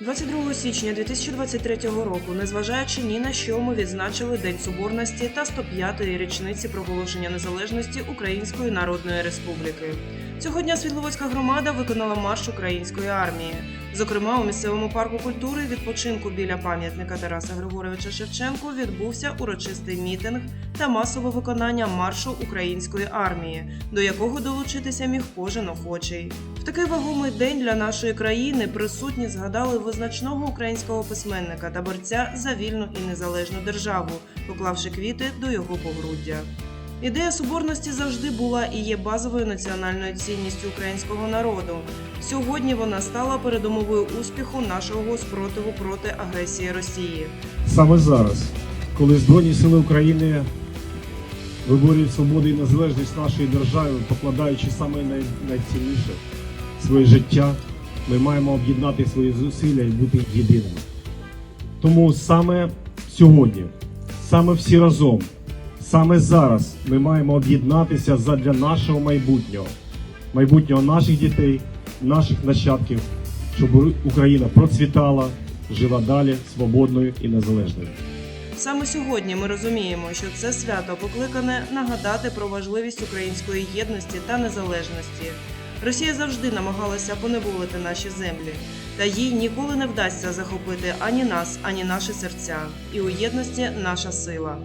22 січня 2023 року, незважаючи ні на що, ми відзначили День Соборності та 105-ї річниці проголошення незалежності Української Народної Республіки. Цього дня Світловодська громада виконала марш української армії. Зокрема, у місцевому парку культури відпочинку біля пам'ятника Тараса Григоровича Шевченку відбувся урочистий мітинг та масове виконання маршу української армії, до якого долучитися міг кожен охочий. В такий вагомий день для нашої країни присутні згадали визначного українського письменника та борця за вільну і незалежну державу, поклавши квіти до його погруддя. Ідея соборності завжди була і є базовою національною цінністю українського народу. Сьогодні вона стала передумовою успіху нашого спротиву проти агресії Росії. Саме зараз, коли Збройні сили України виборюють свободу і незалежність нашої держави, покладаючи саме найцінніше своє життя, ми маємо об'єднати свої зусилля і бути єдиними. Тому саме сьогодні, саме всі разом, саме зараз ми маємо об'єднатися задля нашого майбутнього, майбутнього наших дітей, наших нащадків, щоб Україна процвітала, жила далі свободною і незалежною. Саме сьогодні ми розуміємо, що це свято покликане нагадати про важливість української єдності та незалежності. Росія завжди намагалася поневолити наші землі, та їй ніколи не вдасться захопити ані нас, ані наші серця. І у єдності наша сила.